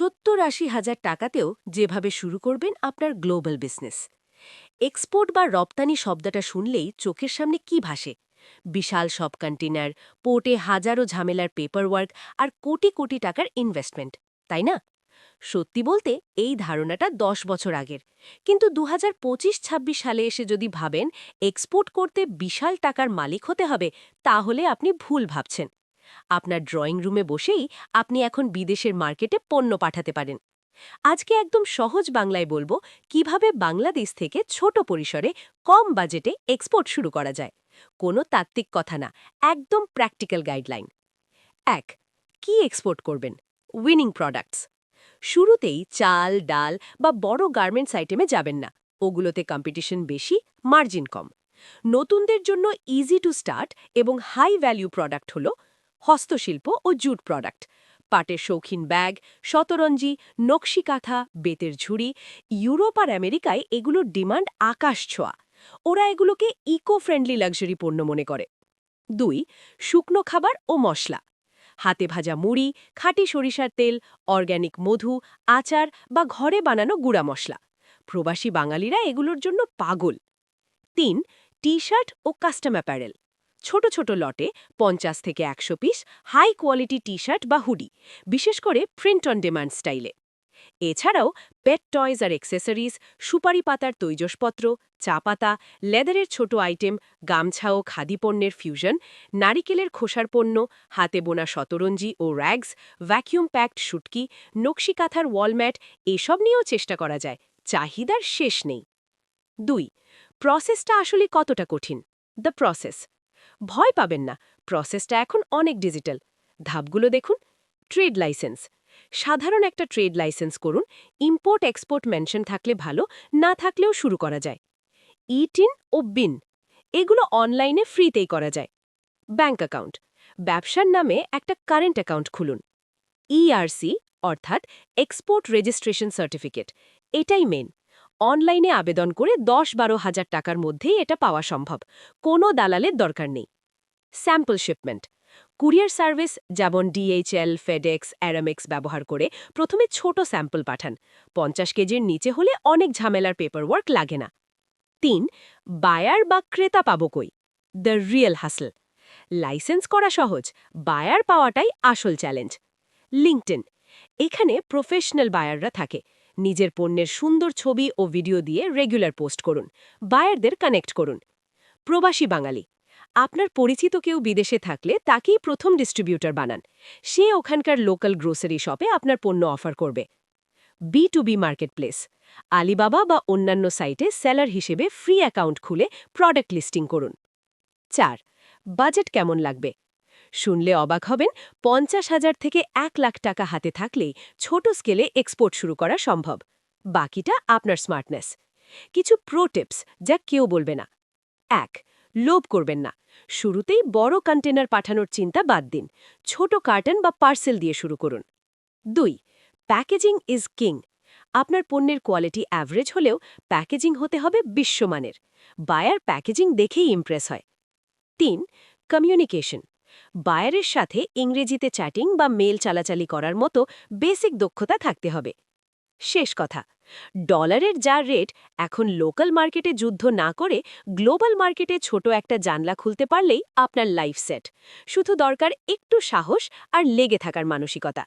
সত্তর আশি হাজার টাকাতেও যেভাবে শুরু করবেন আপনার গ্লোবাল বিজনেস। এক্সপোর্ট বা রপ্তানি শব্দটা শুনলেই চোখের সামনে কি ভাসে? বিশাল সব কন্টেনার পোর্টে হাজারো ঝামেলার পেপারওয়ার্ক আর কোটি কোটি টাকার ইনভেস্টমেন্ট তাই না? সত্যি বলতে এই ধারণাটা দশ বছর আগের। কিন্তু দু হাজার পঁচিশ ছাব্বিশ সালে এসে যদি ভাবেন, এক্সপোর্ট করতে বিশাল টাকার মালিক হতে হবে, তাহলে আপনি ভুল ভাবছেন। আপনার ড্রয়িং রুমে বসেই আপনি এখন বিদেশের মার্কেটে পণ্য পাঠাতে পারেন। আজকে একদম সহজ বাংলায় বলব, কীভাবে বাংলাদেশ থেকে ছোট পরিসরে কম বাজেটে এক্সপোর্ট শুরু করা যায়। কোনো তাত্ত্বিক কথা না, একদম প্র্যাকটিক্যাল গাইডলাইন এক, কি এক্সপোর্ট করবেন? উইনিং প্রোডাক্টস শুরুতেই চাল, ডাল বা বড় গার্মেন্টস আইটেমে যাবেন না, ওগুলোতে কম্পিটিশন বেশি মার্জিন কম। নতুনদের জন্য ইজি টু স্টার্ট এবং হাই ভ্যালু প্রোডাক্ট হল হস্তশিল্প ও জুট প্রোডাক্ট। পাটের শৌখিন ব্যাগ, শতরঞ্জি নকশি কাঁথা বেতের ঝুড়ি, ইউরোপ আর আমেরিকায় এগুলোর ডিমান্ড আকাশ ছোঁয়া। ওরা এগুলোকে ইকো ফ্রেন্ডলি লাক্সারি পণ্য মনে করে। দুই, শুকনো খাবার ও মশলা। হাতে ভাজা মুড়ি, খাঁটি সরিষার তেল, অর্গ্যানিক মধু, আচার বা ঘরে বানানো গুঁড়া মশলা। প্রবাসী বাঙালিরা এগুলোর জন্য পাগল। তিন টি শার্ট ও কাস্টম অ্যাপারেল। ছোট ছোট লটে পঞ্চাশ থেকে একশো piece high quality T shirt বা হুডি, বিশেষ করে প্রিন্ট অন ডিমান্ড স্টাইলে এছাড়াও পেট টয়েজ আর এক্সেসরিজ সুপারি পাতার তৈজসপত্র, চা পাতা, লেদারের ছোট আইটেম গামছা ও খাদি পণ্যের ফিউশন নারিকেলের খোসার পণ্য, হাতে বোনা শতরঞ্জি ও র্যাগস ভ্যাকিউম প্যাকড শুটকি নকশি কাঁথার ওয়ালম্যাট এসব নিয়েও চেষ্টা করা যায়, চাহিদার শেষ নেই। দুই প্রসেসটা আসলে কতটা কঠিন? দ্য প্রসেস ভয় পাবেন না। প্রসেসটা এখন অনেক ডিজিটাল। ধাপগুলো দেখুন। Trade licence. সাধারণ একটা ট্রেড লাইসেন্স করুন। ইম্পোর্ট এক্সপোর্ট মেনশন থাকলে ভালো, না থাকলেও শুরু করা যায়। ইটিন ও বিন। এগুলো অনলাইনে ফ্রিতেই করা যায়। Bank account. ব্যবসার নামে একটা কারেন্ট অ্যাকাউন্ট খুলুন। ইআরসি অর্থাৎ এক্সপোর্ট রেজিস্ট্রেশন সার্টিফিকেট। এটাই মেন অনলাইনে আবেদন করে দশ বারো হাজার টাকার মধ্যেই এটা পাওয়া সম্ভব। কোনো দালালের দরকার নেই। Sample shipment. কুরিয়ার সার্ভিস যেমন ডিএইচএল ফেডেক্স, অ্যারামেক্স ব্যবহার করে প্রথমে ছোট স্যাম্পল পাঠান। পঞ্চাশ কেজির নিচে হলে অনেক ঝামেলার পেপারওয়ার্ক লাগে না। তিন, বায়ার বা ক্রেতা পাবো কই? দ্য রিয়েল হাসল। লাইসেন্স করা সহজ, বায়ার পাওয়াটাই আসল চ্যালেঞ্জ। লিঙ্কটেন এখানে প্রফেশনাল বায়াররা থাকে। নিজের পণ্যের সুন্দর ছবি ও ভিডিও দিয়ে রেগুলার পোস্ট করুন, বায়ারদের কানেক্ট করুন। প্রবাসী বাঙালি, আপনার পরিচিত কেউ বিদেশে থাকলে তাকেই প্রথম ডিস্ট্রিবিউটর বানান। সে ওখানকার লোকাল গ্রোসারি শপে আপনার পণ্য অফার করবে। B to B market place Alibaba বা অন্যান্য সাইটে সেলার হিসেবে ফ্রি অ্যাকাউন্ট খুলে প্রোডাক্ট লিস্টিং করুন। চার, বাজেট কেমন লাগবে? শুনলে অবাক হবেন, পঞ্চাশ হাজার থেকে এক লাখ টাকা হাতে থাকলেই ছোট স্কেলে এক্সপোর্ট শুরু করা সম্ভব। বাকিটা আপনার স্মার্টনেস কিছু প্রো টিপস যা কেউ বলবে না। এক, লোভ করবেন না। শুরুতেই বড় কন্টেনার পাঠানোর চিন্তা বাদ দিন। ছোট কার্টন বা পার্সেল দিয়ে শুরু করুন। দুই প্যাকেজিং ইজ কিং আপনার পণ্যের কোয়ালিটি অ্যাভারেজ হলেও প্যাকেজিং হতে হবে বিশ্বমানের। বায়ার প্যাকেজিং দেখেই ইমপ্রেস হয়। তিন কমিউনিকেশন বায়ারের সাথে ইংরেজিতে চ্যাটিং বা মেল চালাচালি করার মতো বেসিক দক্ষতা থাকতে হবে। শেষ কথা, ডলারের যা রেট এখন লোকাল মার্কেটে যুদ্ধ না করে গ্লোবাল মার্কেটে ছোট একটা জানলা খুলতে পারলেই আপনার লাইফ সেট। শুধু দরকার একটু সাহস আর লেগে থাকার মানসিকতা।